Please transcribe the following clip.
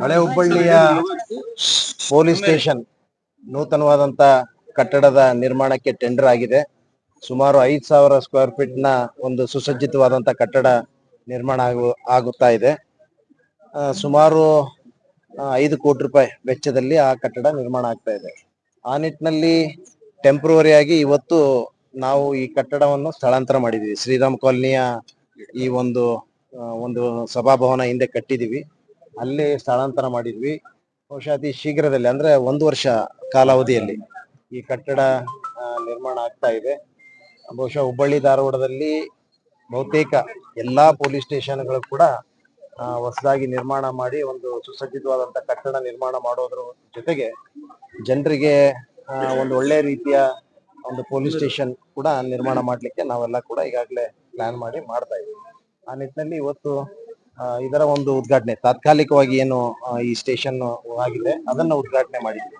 ಹಳೆ ಹುಬ್ಬಳ್ಳಿಯ police station ನೂತನವಾದಂತ ಕಟ್ಟಡದ ನಿರ್ಮಾಣಕ್ಕೆ ಟೆಂಡರ್ ಆಗಿದೆ. ಸುಮಾರು ಐದ್ ಸಾವಿರ ಸ್ಕ್ವೇರ್ ಫೀಟ್ನ ಒಂದು ಸುಸಜ್ಜಿತವಾದಂತ ಕಟ್ಟಡ ನಿರ್ಮಾಣ ಆಗು, ಆಗುತ್ತಾ ಇದೆ. ಸುಮಾರು ಐದು ಕೋಟಿ ರೂಪಾಯಿ ವೆಚ್ಚದಲ್ಲಿ ಆ ಕಟ್ಟಡ ನಿರ್ಮಾಣ ಆಗ್ತಾ ಇದೆ. ಆ ನಿಟ್ಟಿನಲ್ಲಿ ಟೆಂಪ್ರವರಿ ಆಗಿ ಇವತ್ತು ನಾವು ಈ ಕಟ್ಟಡವನ್ನು ಸ್ಥಳಾಂತರ ಮಾಡಿದೀವಿ ಶ್ರೀರಾಮ್ ಕಾಲೋನಿಯ ಈ ಒಂದು ಒಂದು ಸಭಾಭವನ ಹಿಂದೆ ಕಟ್ಟಿದೀವಿ ಅಲ್ಲಿ ಸ್ಥಳಾಂತರ ಮಾಡಿದ್ವಿ. ಬಹುಶಃ ಅತಿ ಶೀಘ್ರದಲ್ಲಿ, ಅಂದ್ರೆ ಒಂದು ವರ್ಷ ಕಾಲಾವಧಿಯಲ್ಲಿ ಈ ಕಟ್ಟಡ ನಿರ್ಮಾಣ ಆಗ್ತಾ ಇದೆ. ಬಹುಶಃ ಹುಬ್ಬಳ್ಳಿ ಧಾರವಾಡದಲ್ಲಿ ಬಹುತೇಕ ಎಲ್ಲಾ ಪೊಲೀಸ್ ಸ್ಟೇಷನ್ಗಳು ಕೂಡ ಹೊಸದಾಗಿ ನಿರ್ಮಾಣ ಮಾಡಿ ಒಂದು ಸುಸಜ್ಜಿತವಾದಂತ ಕಟ್ಟಡ ನಿರ್ಮಾಣ ಮಾಡೋದ್ರ ಜೊತೆಗೆ ಜನರಿಗೆ ಒಂದು ಒಳ್ಳೆ ರೀತಿಯ ಒಂದು ಪೊಲೀಸ್ ಸ್ಟೇಷನ್ ಕೂಡ ನಿರ್ಮಾಣ ಮಾಡ್ಲಿಕ್ಕೆ ನಾವೆಲ್ಲ ಕೂಡ ಈಗಾಗಲೇ ಪ್ಲಾನ್ ಮಾಡಿ ಮಾಡ್ತಾ ಇದ್ದೀವಿ. ಆ ನಿಟ್ಟಿನಲ್ಲಿ ಇವತ್ತು ಇದರ ಒಂದು ಉದ್ಘಾಟನೆ ತಾತ್ಕಾಲಿಕವಾಗಿ ಏನು ಈ ಸ್ಟೇಷನ್ ಆಗಿದೆ ಅದನ್ನ ಉದ್ಘಾಟನೆ ಮಾಡಿದ್ವಿ.